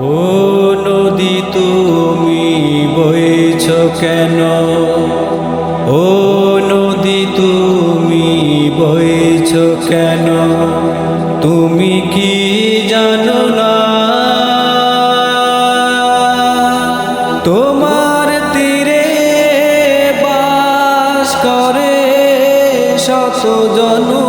ও নদী, তুমি বইছ কেন? ও নদী, তুমি বইছ কেন? তুমি কি জানো না? তোমার তীরে বাস করে শত জনপদ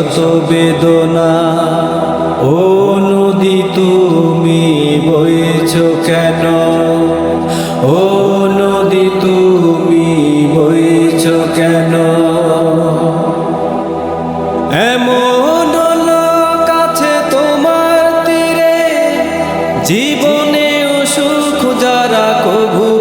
শত বেদনা, ও নদী তুমি বইছ কেন? ও নদী তুমি বইছ কেন? এমন কাছে তোমার তীরে জীবনে সুখ যারা কভু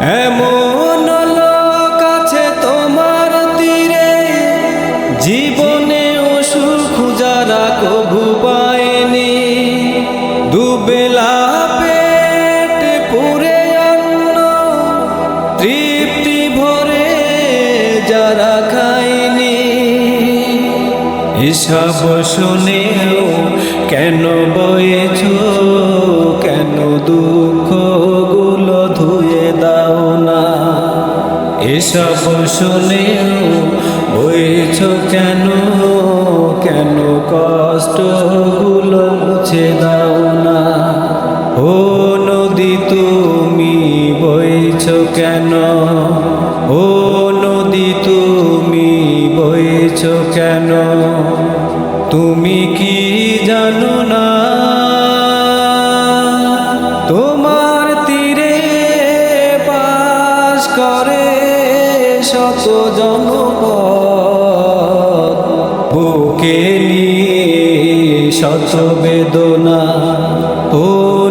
এমন লোক আছে তোমার তীরে, জীবনে সুখ যারা কভু পায়নি দুবেলা পেট তৃপ্তি শুনেও কেন বয়েছ? এসব শুনেও বইছ কেন কেন কষ্টগুলো মুছে দাও না? ও নদী, তুমি বইছ কেন? ও নদী, তুমি বইছ কেন? তুমি কি জানো শত জনপদ, বুকে নিয়ে শত বেদনা। ও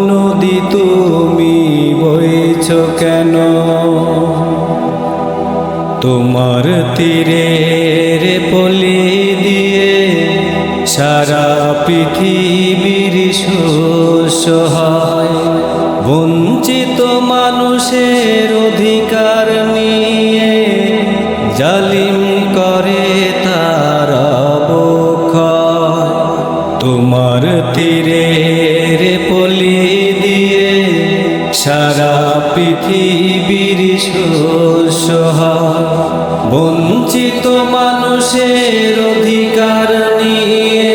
নদী, তুমি বইছ কেন? তোমার তীরের পলি দিয়ে সারা পৃথিবীর শস্য হয় বঞ্চিত মানুষের অধিকার সারা পৃথিবীর বঞ্চিত মানুষের অধিকার নিয়ে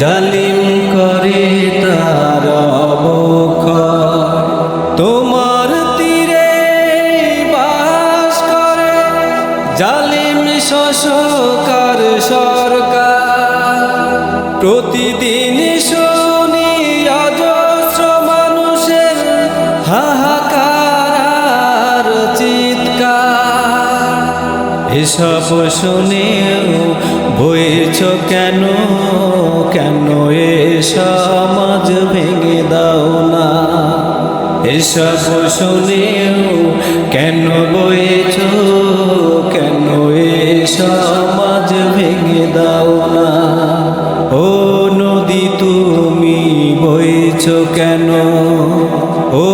জালিম করে তার তোমার তীরে বাস করে জালিম শোষকার সরকার। প্রতিদিন শুনি এসব শুনেও বইছ কেন? কেন এ সমাজ ভেঙে দাও না? এসব শুনেও কেন বইছ কেন এ সমাজ ভেঙে দাও না? ও নদী, তুমি বইছ কেন? ও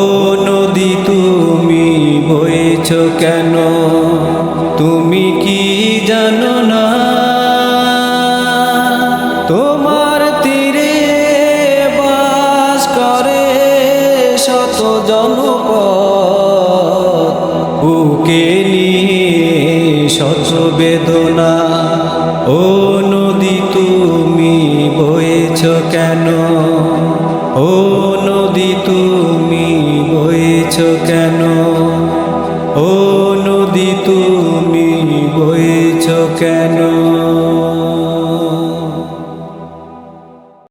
নদী, তুমি বইছ কেন? বুকে নিয়ে বেদনা ও নদী তুমি বয়েছ কেন? ও নদী তুমি বয়েছ কেন?